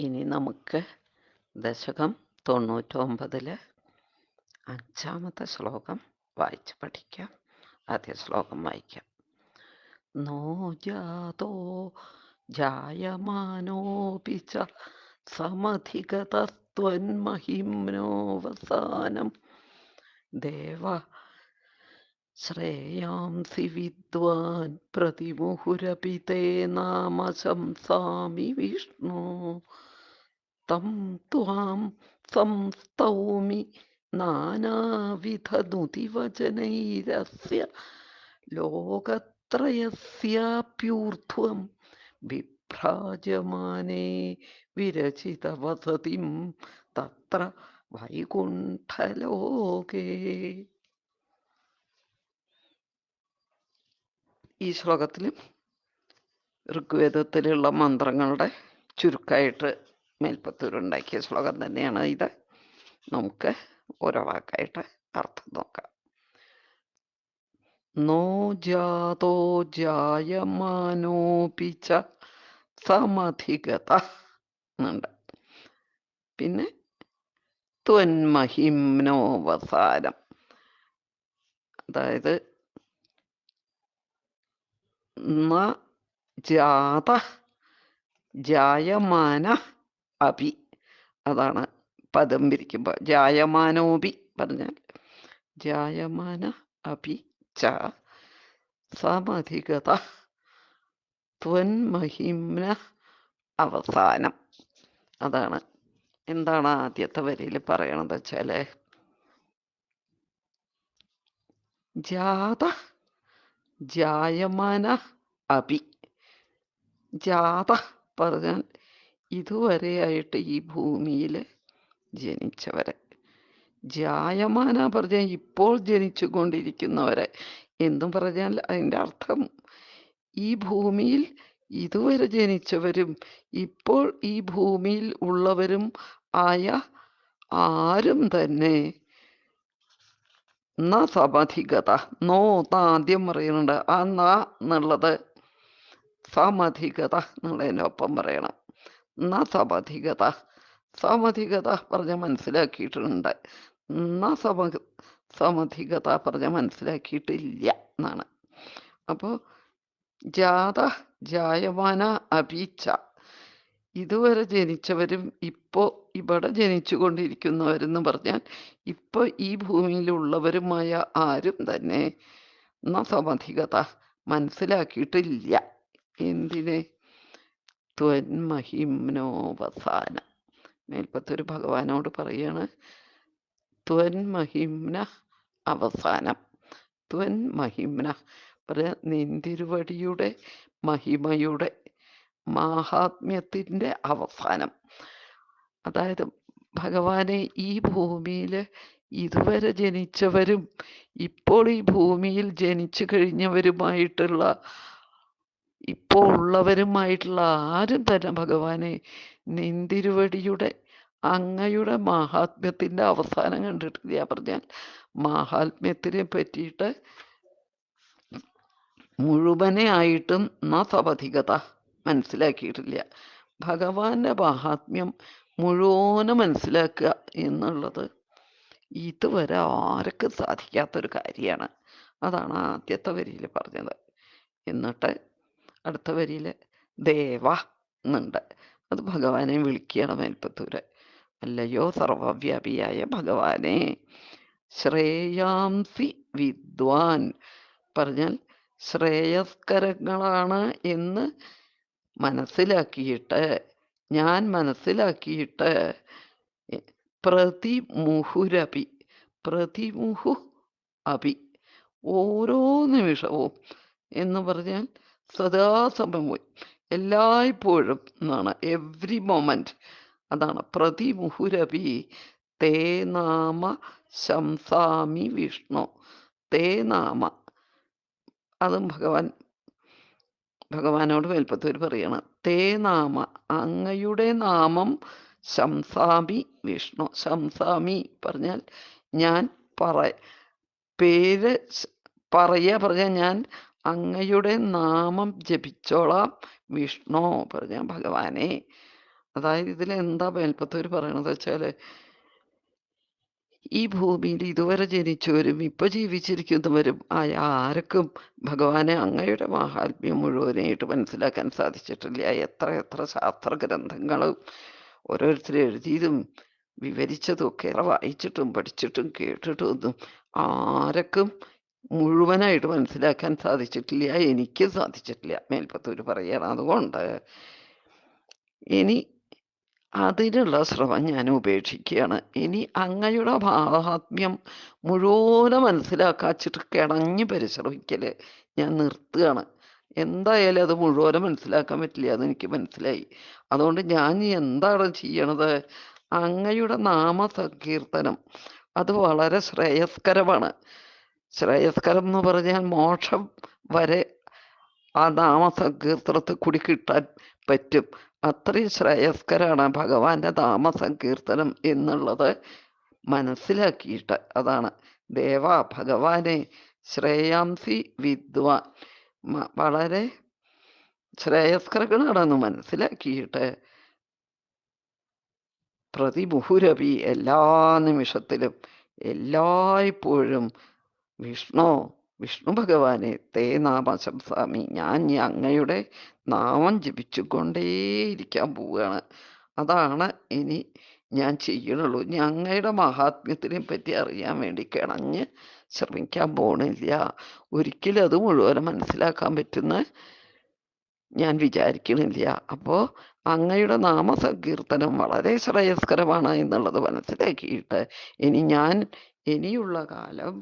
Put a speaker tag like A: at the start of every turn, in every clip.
A: ഇനി നമുക്ക് ദശകം തൊണ്ണൂറ്റൊമ്പതിൽ അഞ്ചാമത്തെ ശ്ലോകം വായിച്ച് പഠിക്കാം. ആദ്യ ശ്ലോകം വായിക്കാം. നോ ജാതോ ജായമാനോപി ച സമധിഗതസ്ത്വന്മഹിമ്നോവസാനം ദേവ ശ്രേയാംസി വിദ്വാൻ പ്രതിമുഹുരപി തേ നാമ ശംസാമി വിഷ്ണു. ത്വാം സംസ്തൗമി നാനാവിധനുതിവചനൈരസ്യ ലോകത്രയസ്യാപ്യൂർധ്വം വിഭ്രാജമാനേ വിരചിതവസതിം തത്ര വൈകുണ്ഠലോകേ ഈ ശ്ലോകത്തിൽ ഋഗ്വേദത്തിലുള്ള മന്ത്രങ്ങളുടെ ചുരുക്കമായിട്ട് മേൽപ്പത്തൂരുണ്ടാക്കിയ ശ്ലോകം തന്നെയാണ് ഇത്. നമുക്ക് ഓരോ വാക്കായിട്ട് അർത്ഥം നോക്കാം. നോ ജാതോ ജായമാനോപി ച സമധിഗത എന്നുണ്ട്. പിന്നെ ത്വന്മഹിംനോവസാരം അതായത് ജാത ജായമാന അപി അതാണ് പദം പിരിക്കുമ്പോൾ ജായമാനോപി പറഞ്ഞാൽ. ജായമാന അഭി ച സമധികത ത്വന്മഹിംന അവസാനം. അതാണ് എന്താണ് ആദ്യത്തെ വരിയിൽ പറയണത് വെച്ചാൽ ജാത ജായമാന അഭി. ജാത പറഞ്ഞാൽ ഇതുവരെയായിട്ട് ഈ ഭൂമിയിൽ ജനിച്ചവരെ. ജായമാന പറഞ്ഞാൽ ഇപ്പോൾ ജനിച്ചു കൊണ്ടിരിക്കുന്നവരെ എന്നും പറഞ്ഞാൽ അതിന്റെ അർത്ഥം ഈ ഭൂമിയിൽ ഇതുവരെ ജനിച്ചവരും ഇപ്പോൾ ഈ ഭൂമിയിൽ ഉള്ളവരും ആയ ആരും തന്നെ ന സമധികത നോ ആദ്യം പറയുന്നുണ്ട്. ആ ന എന്നുള്ളത് സമധികത എന്നുള്ളതിനൊപ്പം പറയണം. ന സമധികത പറഞ്ഞ മനസ്സിലാക്കിയിട്ടുണ്ട്. ന സമ സമധികത പറഞ്ഞ മനസ്സിലാക്കിയിട്ടില്ല എന്നാണ്. അപ്പോൾ ജാത ജായമാന അപീച്ച ഇതുവരെ ജനിച്ചവരും ഇപ്പോൾ ഇവിടെ ജനിച്ചു കൊണ്ടിരിക്കുന്നവരെന്ന് പറഞ്ഞാൽ ഇപ്പോൾ ഈ ഭൂമിയിലുള്ളവരുമായ ആരും തന്നെ ന മനസ്സിലാക്കിയിട്ടില്ല. എന്തിനെ? ത്വന്മഹിംനോവസാനം മേൽപ്പത്തൊരു ഭഗവാനോട് പറയാണ് ത്വന്മഹിംന അവസാനം. ത്വന്മഹിംന പറയാ നിന്തിരുവടിയുടെ മഹിമയുടെ മാഹാത്മ്യത്തിന്റെ അവസാനം. അതായത് ഭഗവാനെ ഈ ഭൂമിയിൽ ഇതുവരെ ജനിച്ചവരും ഇപ്പോൾ ഈ ഭൂമിയിൽ ജനിച്ചു കഴിഞ്ഞവരുമായിട്ടുള്ള ഇപ്പോൾ ഉള്ളവരുമായിട്ടുള്ള ആരും തന്നെ ഭഗവാനെ നിന്തിരുവടിയുടെ അങ്ങയുടെ മാഹാത്മ്യത്തിന്റെ അവസാനം കണ്ടിട്ടില്ല. പറഞ്ഞാൽ മാഹാത്മ്യത്തിനെ പറ്റിയിട്ട് മുഴുവനെ ആയിട്ടും ന സപധികത മനസ്സിലാക്കിയിട്ടില്ല. ഭഗവാന്റെ മാഹാത്മ്യം മുഴുവനും മനസ്സിലാക്കുക എന്നുള്ളത് ഇതുവരെ ആർക്കും സാധിക്കാത്തൊരു കാര്യമാണ്. അതാണ് ആദ്യത്തെ വരിയിൽ പറഞ്ഞത്. എന്നിട്ട് അടുത്ത വരിയിൽ ദേവ എന്നുണ്ട് അത് ഭഗവാനെ വിളിക്കുകയാണ് മേൽപ്പത്തൂര്. അല്ലയോ സർവവ്യാപിയായ ഭഗവാനെ ശ്രേയാംസി വിദ്വാൻ പറഞ്ഞാൽ ശ്രേയസ്കരങ്ങളാണ് എന്ന് മനസ്സിലാക്കിയിട്ട് ഞാൻ മനസ്സിലാക്കിയിട്ട് പ്രതിമുഹുരപി പ്രതിമുഹു അപി ഓരോ നിമിഷവും എന്ന് പറഞ്ഞാൽ സദാസമയവും എല്ലായ്പ്പോഴും എന്നാണ് എവ്രി മൊമെന്റ് അതാണ് പ്രതിമുഹുരപി തേ നാമ ശംസാമി വിഷ്ണു. തേ നാമ. അതും ഭഗവാൻ ഭഗവാനോട് മേൽപ്പത്തൂർ പറയണം. തേ നാമ. അങ്ങയുടെ നാമം ശംസാമി വിഷ്ണു. ശംസാമി പറഞ്ഞാൽ ഞാൻ പറ പേര് പറയ പറഞ്ഞാൽ ഞാൻ അങ്ങയുടെ നാമം ജപിച്ചോളാം. വിഷ്ണു പറഞ്ഞ ഭഗവാനെ. അതായത് ഇതിൽ എന്താ മേൽപ്പത്തൂർ പറയണത് വെച്ചാൽ ഈ ഭൂമിയിൽ ഇതുവരെ ജനിച്ചവരും ഇപ്പൊ ജീവിച്ചിരിക്കുന്നവരും ആയ ആർക്കും ഭഗവാനെ അങ്ങയുടെ മഹാത്മ്യം മുഴുവനായിട്ട് മനസ്സിലാക്കാൻ സാധിച്ചിട്ടില്ല. എത്ര എത്ര ശാസ്ത്ര ഗ്രന്ഥങ്ങളും ഓരോരുത്തർ എഴുതിയതും വിവരിച്ചതും ഒക്കെ വായിച്ചിട്ടും പഠിച്ചിട്ടും കേട്ടിട്ടും ഒന്നും ആരൊക്കും മുഴുവനായിട്ട് മനസ്സിലാക്കാൻ സാധിച്ചിട്ടില്ല. എനിക്ക് സാധിച്ചിട്ടില്ല. മേൽപ്പത്തൂർ പറയണം. അതുകൊണ്ട് ഇനി അതിനുള്ള ശ്രമം ഞാൻ ഉപേക്ഷിക്കുകയാണ്. ഇനി അങ്ങയുടെ ഭാവാത്മ്യം മുഴുവനും മനസ്സിലാക്കാച്ചിട്ട് കിണഞ്ഞ് പരിശ്രമിക്കൽ ഞാൻ നിർത്തുകയാണ്. എന്തായാലും അത് മുഴുവനും മനസ്സിലാക്കാൻ പറ്റില്ല അതെനിക്ക് മനസ്സിലായി. അതുകൊണ്ട് ഞാൻ എന്താണ് ചെയ്യണത്? അങ്ങയുടെ നാമസങ്കീർത്തനം. അത് വളരെ ശ്രേയസ്കരമാണ്. ശ്രേയസ്കരം എന്ന് പറഞ്ഞാൽ മോക്ഷം വരെ ആ നാമസങ്കീർത്തനത്തിൽ കൂടി കിട്ടാൻ പറ്റും. അത്രയും ശ്രേയസ്കരാണ് ഭഗവാന്റെ നാമസങ്കീർത്തനം എന്നുള്ളത് മനസ്സിലാക്കിയിട്ട് അതാണ്. ദേവ ഭഗവാനെ ശ്രേയാംസി വിദ്വാൻ. വളരെ ശ്രേയസ്കരങ്ങളാണെന്ന് മനസ്സിലാക്കിയിട്ട് പ്രതിമുഹുരവി എല്ലാ നിമിഷത്തിലും എല്ലായ്പ്പോഴും വിഷ്ണു വിഷ്ണു ഭഗവാനെ തേ നാമശംസാമി ഞാൻ ഈ അങ്ങയുടെ നാമം ജപിച്ചുകൊണ്ടേയിരിക്കാൻ പോവുകയാണ്. അതാണ് ഇനി ഞാൻ ചെയ്യണുള്ളൂ. ഇനി അങ്ങയുടെ മഹാത്മ്യത്തിനെ പറ്റി അറിയാൻ വേണ്ടി കിണഞ്ഞ് ശ്രമിക്കാൻ പോണില്ല. ഒരിക്കലും അത് മുഴുവൻ മനസ്സിലാക്കാൻ പറ്റുന്ന ഞാൻ വിചാരിക്കണില്ല. അപ്പോൾ അങ്ങയുടെ നാമസങ്കീർത്തനം വളരെ ശ്രേയസ്കരമാണ് എന്നുള്ളത് മനസ്സിലാക്കിയിട്ട് ഇനി ഞാൻ ഇനിയുള്ള കാലം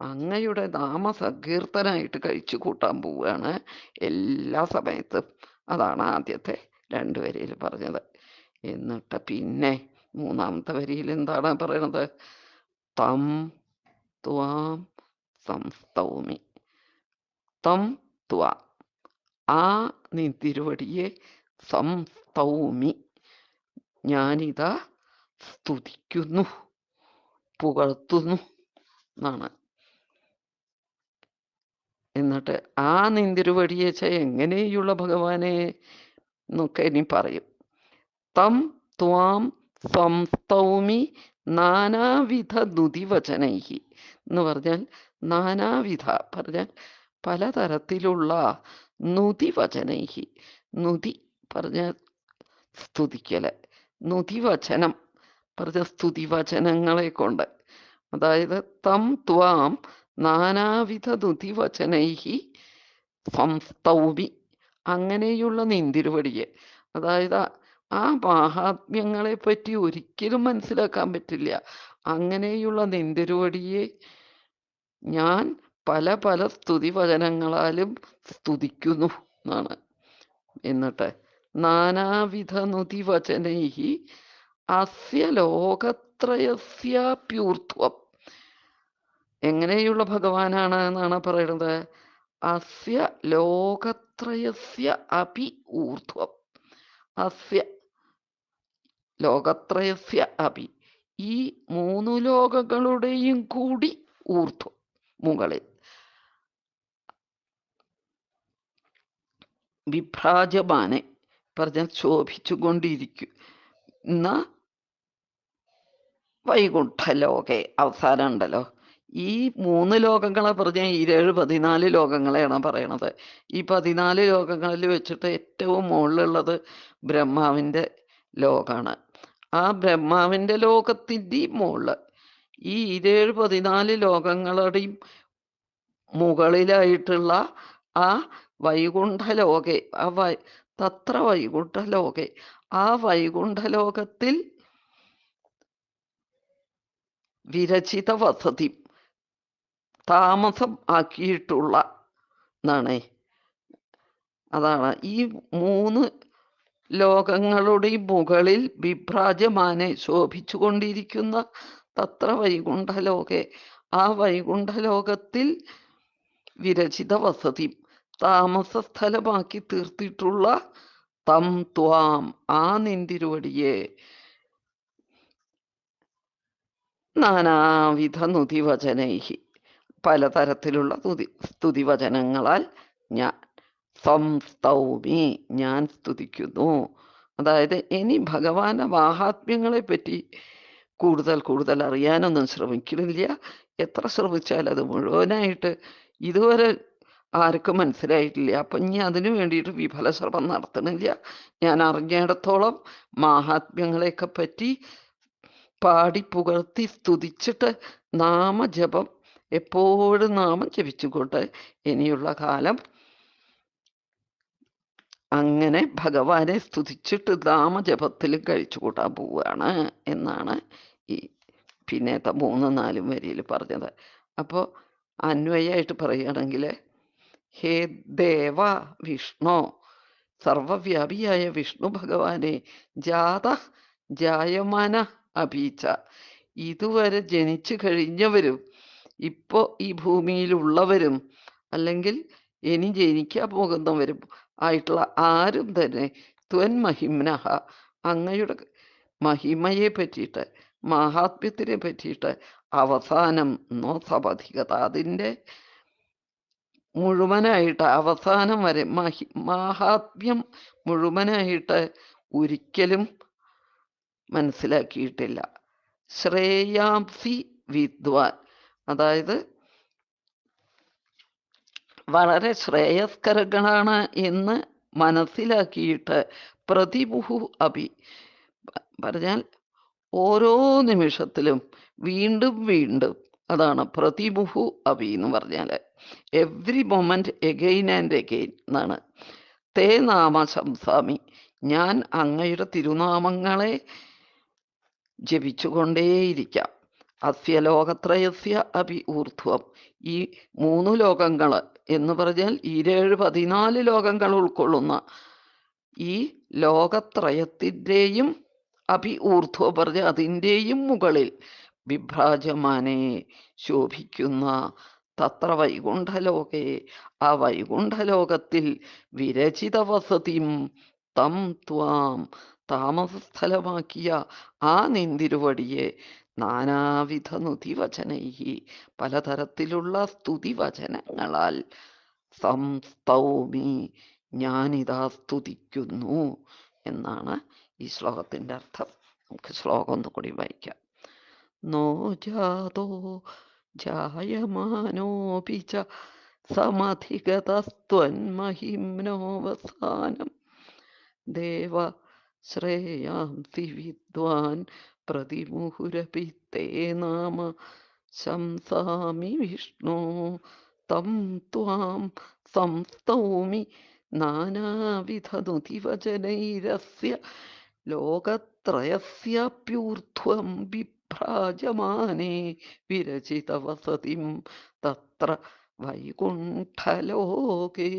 A: അങ്ങയുടെ നാമസങ്കീർത്തനായിട്ട് കഴിച്ചു കൂട്ടാൻ പോവുകയാണ് എല്ലാ സമയത്തും. അതാണ് ആദ്യത്തെ രണ്ട് വരിയിൽ പറഞ്ഞത്. എന്നിട്ട് പിന്നെ മൂന്നാമത്തെ വരിയിൽ എന്താണ് പറയണത്? തം ത്വാം സംസ്തൗമി. തം ത്വാ. ആ നീ തിരുവടിയെ സംസ്തൗമി. ഞാനിതാ സ്തുതിക്കുന്നു പുകഴ്ത്തുന്നു എന്നാണ്. എന്നിട്ട് ആ നിന്തിരുവടിയെ വെച്ച എങ്ങനെയുള്ള ഭഗവാനെ എന്നൊക്കെ ഇനി പറയും. തം ത്വാം സംസ്തൗമി നാനാവിധ ദുതിവചനൈഹി എന്ന് പറഞ്ഞാൽ നാനാവിധ പറഞ്ഞാൽ പലതരത്തിലുള്ള നുതിവചനൈഹി. നുതി പറഞ്ഞ സ്തുതിക്കൽ നുതിവചനം പറഞ്ഞ സ്തുതിവചനങ്ങളെ കൊണ്ട്. അതായത് തം ത്വാം നാനാവിധ സംസ്തൗബി അങ്ങനെയുള്ള നിന്തിരുവടിയെ. അതായത് ആ- മഹാത്മ്യങ്ങളെ പറ്റി ഒരിക്കലും മനസ്സിലാക്കാൻ പറ്റില്ല. അങ്ങനെയുള്ള നിന്തിരുവടിയെ ഞാൻ പല പല സ്തുതിവചനങ്ങളാലും സ്തുതിക്കുന്നു എന്നാണ്. എന്നിട്ട് നാനാവിധ നുതിവചനൈഹി അസ്യ ലോകത്രയസ്യാപ്യൂർധ്വം എങ്ങനെയുള്ള ഭഗവാനാണ് എന്നാണ് പറയുന്നത്? അസ്യ ലോകത്രയസ്യ അപി ഊർധ്വം. അസ്യ ലോകത്രയസ്യ അപി. ഈ മൂന്ന് ലോകങ്ങളുടെയും കൂടി ഊർധ്വം മുകളിൽ. വിഭ്രാജമാനെ പറഞ്ഞാൽ ശോഭിച്ചുകൊണ്ടിരിക്കുന്ന വൈകുണ്ഠലോകെ. അവസാനം ഉണ്ടല്ലോ. ഈ മൂന്ന് ലോകങ്ങളെ പറഞ്ഞ ഏഴ് പതിനാല് ലോകങ്ങളെയാണ് പറയണത്. ഈ പതിനാല് ലോകങ്ങളിൽ വെച്ചിട്ട് ഏറ്റവും മുകളിലുള്ളത് ബ്രഹ്മാവിന്റെ ലോകമാണ് ആ ബ്രഹ്മാവിന്റെ ലോകത്തിന്റെയും മുകളിൽ ഈ ഇരുപത് പതിനാല് ലോകങ്ങളുടെയും മുകളിലായിട്ടുള്ള ആ വൈകുണ്ഠ ലോകെ ആ വൈ തത്ര വൈകുണ്ഠ ലോകെ ആ വൈകുണ്ഠ ലോകത്തിൽ വിരചിത വസതി താമസം ആക്കിയിട്ടുള്ള എന്നാണ് അതാണ്. ഈ മൂന്ന് ലോകങ്ങളുടെ മുകളിൽ വിഭ്രാജമാനെ ശോഭിച്ചുകൊണ്ടിരിക്കുന്ന തത്ര വൈകുണ്ഠലോകെ. ആ വൈകുണ്ഠലോകത്തിൽ വിരചിത വസതി. താമസ സ്ഥലമാക്കി തീർത്തിട്ടുള്ള തം ത്വാം ആ നിന്തിരുവടിയെ. നാനാവിധ നുതിവചനൈഹി. പലതരത്തിലുള്ള സ്തുതി സ്തുതിവചനങ്ങളാൽ ഞാൻ സംസ്തൗമി ഞാൻ സ്തുതിക്കുന്നു. അതായത് ഇനി ഭഗവാന്റെ മാഹാത്മ്യങ്ങളെ പറ്റി കൂടുതൽ കൂടുതൽ അറിയാനൊന്നും ശ്രമിക്കുന്നില്ല എത്ര ശ്രമിച്ചാൽ അത് മുഴുവനായിട്ട് ഇതുവരെ ആർക്കും മനസ്സിലായിട്ടില്ല. അപ്പം ഇനി അതിനു വേണ്ടിയിട്ട് വിഫല ശ്രമം നടത്തണില്ല. ഞാൻ അറിഞ്ഞിടത്തോളം മാഹാത്മ്യങ്ങളെയൊക്കെ പറ്റി പാടി പുകഴ്ത്തി സ്തുതിച്ചിട്ട് നാമജപം എപ്പോഴും നാമം ജപിച്ചുകൊണ്ട് ഇനിയുള്ള കാലം അങ്ങനെ ഭഗവാനെ സ്തുതിച്ചിട്ട് നാമജപത്തിലും കഴിച്ചു കൂട്ടാൻ പോവുകയാണ് എന്നാണ് ഈ പിന്നത്തെ മൂന്ന് നാലും വരിയിൽ പറഞ്ഞത്. അപ്പോൾ അന്വയമായിട്ട് പറയുകയാണെങ്കിൽ ഹേ ദേവ വിഷ്ണു സർവവ്യാപിയായ വിഷ്ണു ഭഗവാനെ ജാത ജായമാന അഭീച്ച ഇതുവരെ ജനിച്ചു കഴിഞ്ഞവരും ഇപ്പോൾ ഈ ഭൂമിയിലുള്ളവരും അല്ലെങ്കിൽ ഇനി ജനിക്കാൻ പോകുന്നവരും ആയിട്ടുള്ള ആരും തന്നെ ത്വൻ മഹിമനഹ അങ്ങയുടെ മഹിമയെ പറ്റിയിട്ട് മഹാത്മ്യത്തിനെ പറ്റിയിട്ട് അവസാനം നോ സപധികത അതിന്റെ മുഴുവനായിട്ട് അവസാനം വരെ മഹി മാഹാത്മ്യം മുഴുവനായിട്ട് ഒരിക്കലും മനസ്സിലാക്കിയിട്ടില്ല. ശ്രേയാംസി വിദ്വാൻ അതായത് വളരെ ശ്രേയസ്കരങ്ങളാണ് എന്ന് മനസ്സിലാക്കിയിട്ട് പ്രതിമുഹു അഭി. പറഞ്ഞാൽ ഓരോ നിമിഷത്തിലും വീണ്ടും വീണ്ടും അതാണ് പ്രതിമുഹു അഭി എന്ന് പറഞ്ഞാൽ every moment again and again എന്നാണ്. തേ നാമ ശംസാമി ഞാൻ അങ്ങയുടെ തിരുനാമങ്ങളെ ജപിച്ചുകൊണ്ടേയിരിക്കാം. അസ്യ ലോകത്രയസ്യ അഭി ഊർധ്വം. ഈ മൂന്ന് ലോകങ്ങൾ എന്ന് പറഞ്ഞാൽ ഇരേഴ് പതിനാല് ലോകങ്ങൾ ഉൾക്കൊള്ളുന്ന ഈ ലോകത്രയത്തിന്റെയും അഭി ഊർധ്വം പറഞ്ഞ അതിന്റെയും മുകളിൽ വിഭ്രാജമാനെ ശോഭിക്കുന്ന തത്ര വൈകുണ്ഠലോകേ ആ വൈകുണ്ഠലോകത്തിൽ വിരചിത വസതിം തം ത്വാം താമസസ്ഥലമാക്കിയ ആ നിന്തിരുവടിയെ നാനാവിധ നുതിവചനൈ പലതരത്തിലുള്ള സ്തുതിവചനങ്ങളാൽ സംസ്തൗമി ഞാനിതാ സ്തുതിക്കുന്നു എന്നാണ് ഈ ശ്ലോകത്തിന്റെ അർത്ഥം. നമുക്ക് ശ്ലോകം ഒന്നുകൂടി വായിക്കാം. നോ ജാതോ ജായമാനോപി ച സമധിഗതസ്ത്വന്മഹിംനോവസാനം. ദേവ ശ്രേയാംസി വിദ്വാൻ പ്രതിമുഹുരപി തേ നാമ ശംസാമി വിഷ്ണു. തം ത്വാം സംസ്തൗമി നാനാവിധനുതിവചനൈരസ്യ ലോകത്രയസ്യാപ്യൂർധ്വം വിഭ്രാജമാനേ വിരചിതവസതിം തത്ര വൈകുണ്ഠലോകേ.